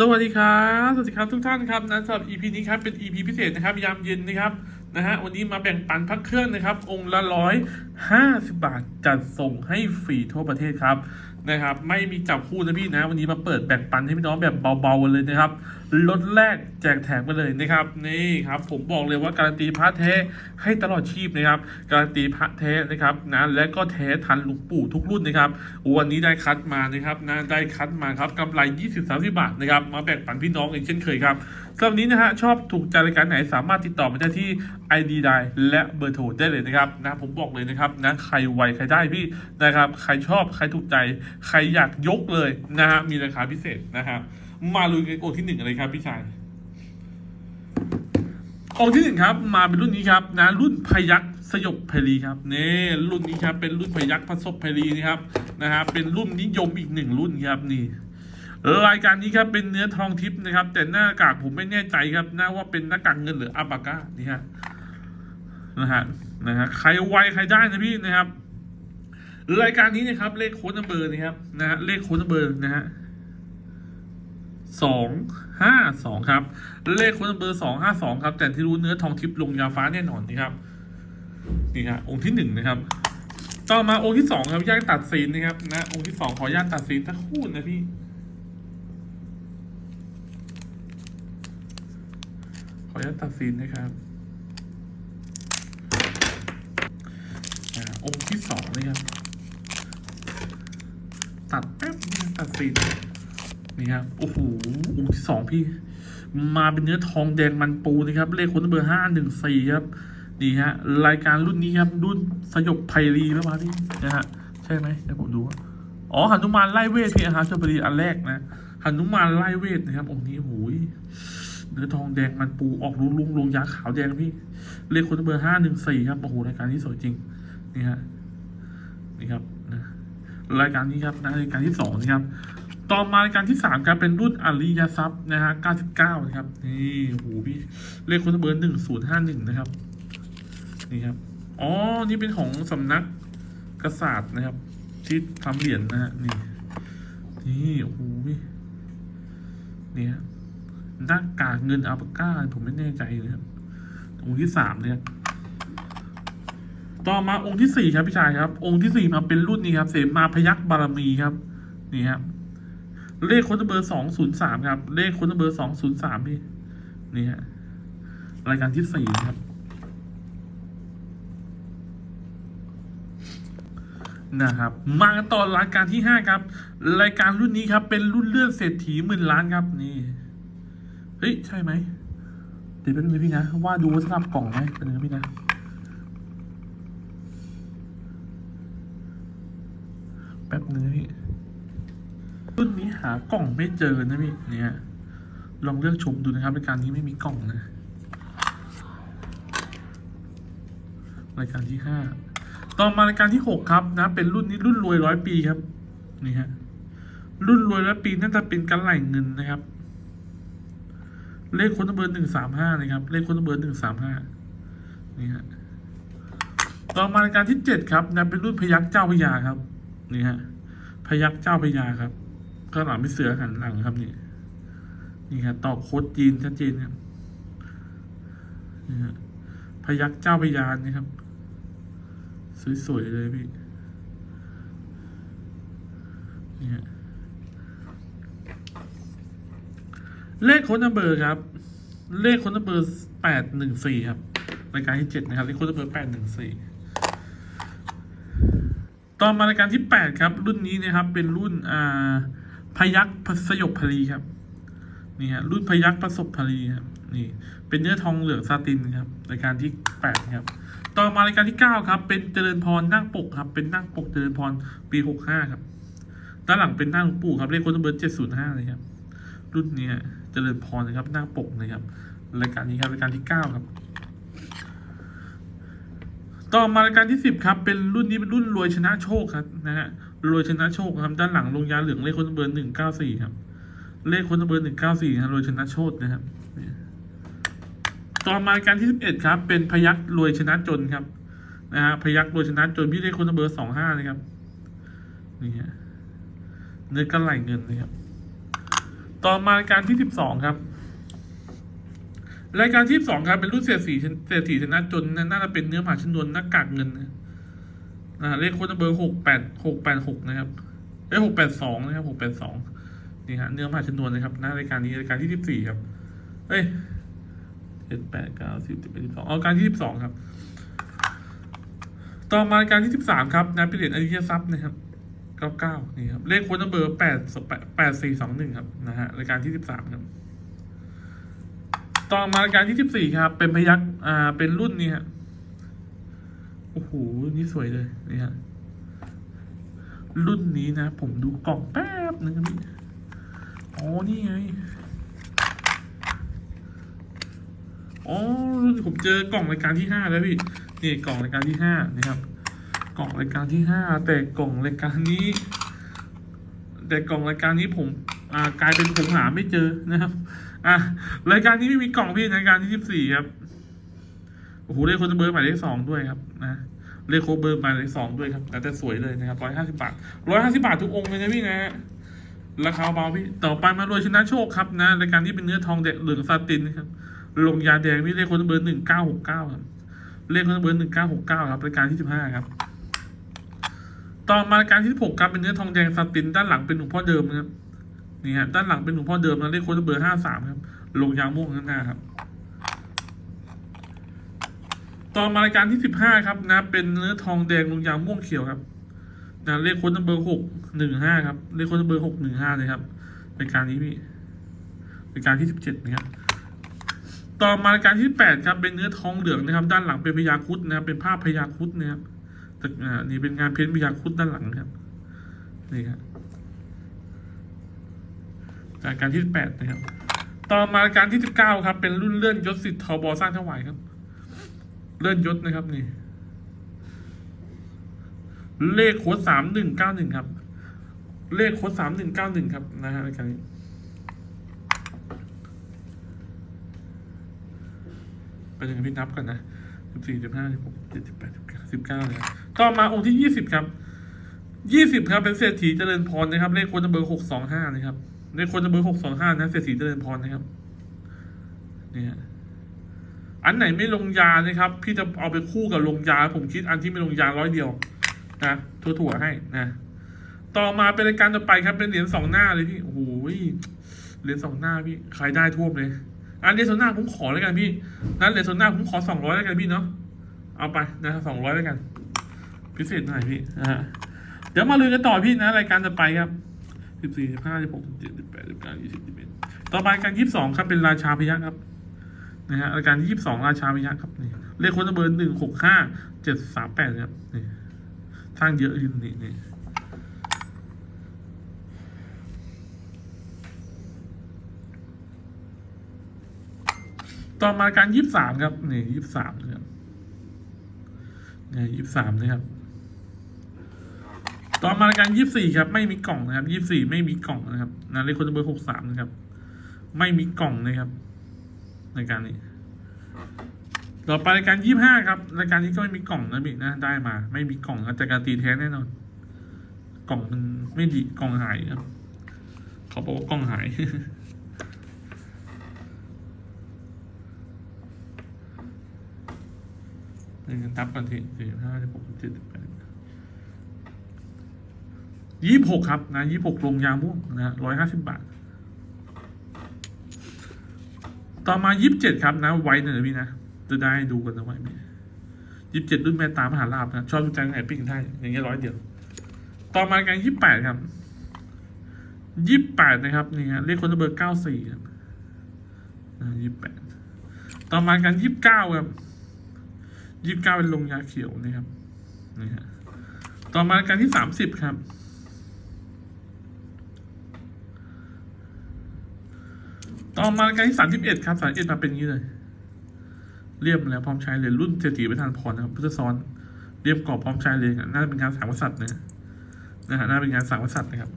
สวัสดีครับ สวัสดีครับทุกท่านครับนะสำหรับ EP นี้ครับเป็น EP พิเศษนะครับยามเย็นนะครับนะฮะวันนี้มาแบ่งปันพักเครื่องนะครับ องค์ละร้อยห้าสิบาทจัดส่งให้ฟรีทั่วประเทศครับนะครับ ไม่มีจับคู่นะพี่นะ วันนี้มาเปิดแบ่งปันให้พี่น้องแบบเบาๆเลยนะครับ ลดแรกแจกแถมไปเลยนะครับนี่ครับผมบอกเลยว่าการันตีพระแท้ให้ตลอดชีพนะครับการันตีพระแท้นะครับนะและก็แท้ทันหลวงปู่ทุกรุ่นนะครับวันนี้ได้คัดมานะครับนะได้คัดมาครับกำไร 20-30 บาทนะครับมาแบ่งปันพี่น้องอีกเช่นเคยครับสำหรับนี้นะฮะชอบถูกใจรายการไหนสามารถติดต่อมาได้ที่ ID ไดและเบอร์โทรได้เลยนะครับนะผมบอกเลยนะครับนะใครไวใครได้พี่นะครับใครชอบใครถูกใจ ใครอยากยกเลยนะฮะมีราคาพิเศษนะครับ มาลุยกันองที่หนึ่งเลยครับพี่ชายองที่หนึ่งครับ มาเป็นรุ่นนี้ครับนะรุ่นพยักสยบเพลีครับนี่รุ่นนี้ครับเป็นรุ่นพยักผสมเพลีนะครับนะฮะเป็นรุ่นนิยมอีกหนึ่งรุ่นครับนี่รายการนี้ครับเป็นเนื้อทองทิพย์นะครับ แต่หน้ากากผมไม่แน่ใจครับน่าว่าเป็นหน้ากากเงินหรืออัปาก้านี่ฮะนะฮะนะฮะใครไวใครได้นะพี่นะครับ รายการนี้นะครับเลขโค้ดนัมเบอร์นะครับนะฮะเลขโค้ดนัมเบอร์นะฮะ สองห้าสองครับ เลขคนเบอร์สองห้าสองครับ แต่ที่รู้เนื้อทองทิพย์ลงยาฟ้าแน่นอนนะครับ นี่ฮะองค์ที่หนึ่งนะครับ ต่อมาองค์ที่สองครับแยกตัดซีนนะครับนะองค์ที่สองขออนุญาตตัดซีนสักคู่นะพี่ขออนุญาตตัดซีนนะครับองค์ที่สองนะครับตัดแป๊บตัดซีน นี่ครับโอ้โหองค์ที่สองพี่ มาเป็นเนื้อทองแดงมันปูนะครับ เลขคนเบอร์ห้าหนึ่งสี่ครับนี่ฮะรายการรุ่นนี้ครับรุ่นสยบไพรีแล้วมาพี่นะฮะใช่ไหมเดี๋ยวผมดูอ๋อหนุมานไล่เวทพี่อาหารชลบุรีอันแรกนะหนุมานไล่เวทนะครับองค์นี้โอ้โหยเนื้อทองแดงมันปูออกลุงลุงลงยาขาวแดงพี่ เลขคนเบอร์ห้าหนึ่งสี่ครับโอ้โหรายการนี้สวยจริงนี่ฮะนี่ครับนะรายการนี้ครับนะรายการที่สองนะครับ ต่อมารายการที่สามครับเป็นรุ่นอริยทรัพย์นะฮะเก้าสิบเก้านะครับ นี่โหพี่ เลขคนเบอร์หนึ่งศูนย์ห้าหนึ่งนะครับ นี่ครับ อ๋อ นี่เป็นของสำนักกษัตริย์นะครับ ที่ทำเหรียญนะฮะ นี่ นี่โอ้โหพี่นี่ฮะหน้ากากเงินอัลปาก้า ผมไม่แน่ใจเลยครับ องค์ที่สามเนี่ยต่อมาองค์ที่สี่ครับพี่ชายครับ องค์ที่สี่มาเป็นรุ่นนี้ครับ เสมาพยักบารมีครับ นี่ครับ เลขคนเบอร์สองศูนย์สามครับ เลขคนเบอร์สองศูนย์สามพี่นี่ฮะรายการที่สี่ครับ นะครับ มากันต่อรายการที่ห้าครับ รายการรุ่นนี้ครับ เป็นรุ่นเลื่อนเศรษฐีหมื่นล้านครับ นี่ เฮ้ย ใช่ไหมเดี๋ยวเป็นงนะพี่นะ ว่าดูว่าสลับกล่องไหมเป็นไงพี่นะแป๊บนึงนะพี่ รุ่นนี้หากล่องไม่เจอนะพี่เนี่ยลองเลือกชมดูนะครับรายการนี้ไม่มีกล่องนะรายการที่ห้าต่อมารายการที่หกครับนะ เป็นรุ่นนี้รุ่นรวยร้อยปีครับนี่ฮะรุ่นรวยร้อยปีน่าจะเป็นกันไหลเงินนะครับ เลขคนเบอร์หนึ่งสามห้านะครับ เลขคนเบอร์หนึ่งสามห้านี่ฮะต่อมารายการที่เจ็ดครับนะเป็นรุ่นพยักเจ้าพญาครับนี่ฮะพยักเจ้าพญาครับ ข้างหลังเป็นเสือหันหลังครับนี่นี่ฮะต่อโค้ดจีนชัดเจนครับนี่ฮะพยักเจ้าพญานี่ครับ สวยๆเลยพี่นี่ฮะเลขโค้ดนัมเบอร์ครับ เลขโค้ดนัมเบอร์แปดหนึ่งสี่ครับรายการที่เจ็ดนะครับเลขโค้ดนัมเบอร์แปดหนึ่งสี่ต่อมารายการที่แปดครับ รุ่นนี้นะครับ เป็นรุ่นอ่า พยักพสยบพลีครับ นี่ฮะรุ่นพยักประสบพลีครับนี่ เป็นเนื้อทองเหลืองซาตินครับรายการที่แปดครับ ต่อมารายการที่เก้าครับ เป็นเจริญพรนั่งปกครับ เป็นนั่งปกเจริญพรปีหกห้าครับ ด้านหลังเป็นหน้าหลวงปู่ครับเลขโค้ดนัมเบอร์เจ็ดศูนย์ห้าเลยครับ รุ่นนี้เจริญพรนะครับหน้าปกนะครับ รายการนี้ครับรายการที่เก้าครับต่อมารายการที่สิบครับ เป็นรุ่นนี้เป็นรุ่นรวยชนะโชคครับนะฮะ รวยชนะโชคครับด้านหลังลงยาเหลืองเลขคนเบอร์หนึ่งเก้าสี่ครับ เลขคนเบอร์หนึ่งเก้าสี่ครับรวยชนะโชคนะครับต่อมาการที่สิบเอ็ดครับ เป็นพยักรวยชนะจนครับนะฮะพยักรวยชนะจนพี่เลขคนเบอร์สองห้านะครับนี่ฮะเนื้อกระไหลเงินนะครับ ต่อมาการที่สิบสองครับรายการที่สิบสองครับเป็นรุ่นเศรษฐีเศรษฐีชนะจนน่าจะเป็นเนื้อผ่าชนวนหน้ากากเงินนะ อ่าเลขโค้ดเบอร์หกแปดหกแปดหกนะครับเอ้หกแปดสองนะครับหกแปดสองนี่ฮะเนื้อผ่าชนวนนะครับหน้ารายการนี้รายการที่สิบสี่ครับเอ้ยเจ็ดแปดเก้าสิบสิบเอ็ดสิบสองเอาการที่สิบสองครับ ต่อมารายการที่สิบสามครับนะเป็นเหรียญอริยทรัพย์นะครับเก้าเก้านี่ครับเลขโค้ดเบอร์แปดแปดสี่สองหนึ่งครับนะฮะรายการที่สิบสามครับต่อมารายการที่สิบสี่ครับ เป็นพยักอ่าเป็นรุ่นนี้ฮะ อ้โหรุ่นนี้สวยเลยนี่ฮะรุ่นนี้นะ ผมดูกล่องแป๊บนึงครับพี่อ๋อนี่ไงอ๋อรุ่นผมเจอกล่องรายการที่ห้าแล้วพี่นี่กล่องรายการที่ห้านะครับ กล่องรายการที่ห้าแต่กล่องรายการนี้ แต่กล่องรายการนี้ผมอ่ากลายเป็นผมหาไม่เจอนะครับ อะรายการนี้ไม่มีกล่องพี่รายการที่สิบสี่ครับ โอ้โหเลขโค้ดเบอร์หมายเลขสองด้วยครับนะเลขโคเบอร์หมายเลขสองด้วยครับแต่สวยเลยนะครับร้อยห้าสิบาทร้อยห้าสิบาททุกองค์เลยนะพี่นะราคาเบาพี่ต่อไปมารวยชนะโชคครับนะรายการที่เป็นเนื้อทองแดงเหลืองซาตินครับลงยาแดงพี่เลขคนเบอร์หนึ่งเก้าหกเก้าครับเลขคนเบอร์หนึ่งเก้าหกเก้าครับรายการที่สิบห้าครับต่อมารายการที่สิบหกครับเป็นเนื้อทองแดงซาตินด้านหลังเป็นหลวงพ่อเดิมครับนี่ฮะด้านหลังเป็นหลวงพ่อเดิมนะเลขคนเบอร์ห้าสามครับลงยางม่วงข้างหน้าครับ ต่อมารายการที่สิบห้าครับนะ เป็นเนื้อทองแดงลงยางม่วงเขียวครับนะเลขค้นเบอร์หกหนึ่งห้าครับเลขค้นเบอร์หกหนึ่งห้าเลยครับรายการนี้พี่รายการที่สิบเจ็ดนะครับต่อมารายการที่แปดครับเป็นเนื้อทองเหลืองนะครับ ด้านหลังเป็นพญาคุดนะครับเป็นภาพพญาคุดนะครับแต่อ่านี่เป็นงานเพ้นท์พญาคุดด้านหลังครับนี่ครับรายการที่แปดนะครับ ต่อมารายการที่สิบเก้าครับ เป็นรุ่นเลื่อนยศสิทธิ์ทบสร้างถวายครับ เลื่อนยศนะครับนี่ เลขโค้ดสามหนึ่งเก้าหนึ่งครับ เลขโค้ดสามหนึ่งเก้าหนึ่งครับนะฮะรายการนี้ไปถึงพี่นับกันนะสิบสี่สิบห้าสิบหกเจ็ดสิบแปดสิบเก้าสิบเก้าเลยต่อมาองค์ที่ยี่สิบครับยี่สิบครับเป็นเศรษฐีเจริญพรนะครับ เลขโคนเบอร์หกสองห้านะครับเลขโคนเบอร์หกสองห้านะเศรษฐีเจริญพรนะครับนี่ย อันไหนไม่ลงยานะครับ พี่จะเอาไปคู่กับลงยา ผมคิดอันที่ไม่ลงยาร้อยเดียวนะถั่วๆให้นะ ต่อมาเป็นรายการต่อไปครับเป็นเหรียญสองหน้าเลยพี่โอ้โหเหรียญสองหน้าพี่ใครได้ท่วมเลยอันเหรียญสองหน้าผมขอแล้วกันพี่นั้นเหรียญสองหน้าผมขอสองร้อยแล้วกันพี่เนาะเอาไปนะสองร้อยแล้วกัน พิเศษหน่อยพี่นะฮะเดี๋ยวมาลุยกันต่อพี่นะรายการต่อไปครับสิบสี่สิบห้าสิบหกสิบเจ็ดสิบแปดสิบเก้ายี่สิบยี่สิบเอ็ดต่อไปการยี่สิบสองครับเป็นราชาพยัคฆ์ครับ นะฮะรายการที่ยี่สิบสองราชาพยัคฆ์ครับนี่เลขคนเบอร์หนึ่งหกห้าเจ็ดสามแปดครับนี่สร้างเยอะอยู่นี่นี่ต่อมาการยี่สิบสามครับนี่ยี่สิบสามนะครับนี่ยี่สิบสามนะครับ ต่อมารายการยี่สิบสี่ครับ ไม่มีกล่องนะครับยี่สี่ไม่มีกล่องนะครับนะเลขคนเบอร์หกสามนะครับ ไม่มีกล่องนะครับ รายการนี้ ต่อไปรายการยี่ห้าครับรายการนี้ก็ไม่มีกล่องนะบิ๊กนะได้มา ไม่มีกล่องแต่การตีแท้แน่นอน กล่องมันไม่ดีกล่องหายครับเขาบอกว่ากล่องหายหนึ่งนับกันทีสี่ห้าสิบหกสิบเจ็ดสิบแปดยี่สิบหกครับนะยี่สิบหกลงยาม่วงนะร้อยห้าสิบบาท ต่อมายี่สิบเจ็ดครับนะไว้หน่อยนะพี่นะ จะได้ดูกันนะไว้พี่ยี่สิบเจ็ดรุ่นแม่ตามหาลาบนะ ชอบดูใจไหนปิ้งไทยอย่างเงี้ยร้อยเดียว ต่อมาการยี่สิบแปดครับยี่สิบแปดนะครับนี่ฮะเลขคนเบอร์เก้าสี่ครับยี่สิบแปดต่อมาการยี่สิบเก้าครับยี่สิบเก้าเป็นลงยาเขียวนะครับนี่ฮะต่อมาการที่สามสิบครับ ต่อมาการที่สามสิบเอ็ดครับสามเอ็ดมาเป็นอย่างนี้เลย เรียบแล้วพร้อมใช้เลยรุ่นเศรษฐีประธานพรนะครับพุทธซ้อนเรียบกรอบพร้อมใช้เลยน่าจะเป็นงานสามกษัตริย์นะนะฮะน่าเป็นงานสามกษัตริย์นะครับ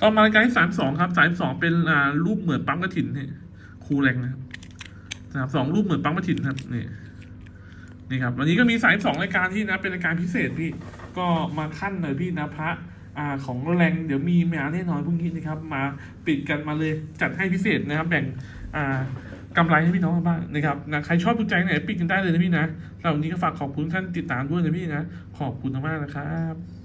ต่อมารายการที่สามสองครับสามสองเป็นอ่ารูปเหมือนปั๊มกระถินเนี่ยครูแรงนะครับสามสองรูปเหมือนปั๊มกระถินครับนี่นี่ครับวันนี้ก็มีสายสองรายการที่นะเป็นรายการพิเศษพี่ ก็มาขั้นหน่อยพี่นะพระอ่าของแรงเดี๋ยวมีมาแน่นอนพรุ่งนี้นะครับ มาปิดกันมาเลยจัดให้พิเศษนะครับ แบ่งอ่ากำไรให้พี่น้องบ้างนะครับนะใครชอบถูกใจไหนปิดกันได้เลยนะพี่นะสำหรับวันนี้ก็ฝากขอบคุณท่านติดตามด้วยนะพี่นะ ขอบคุณมากนะครับ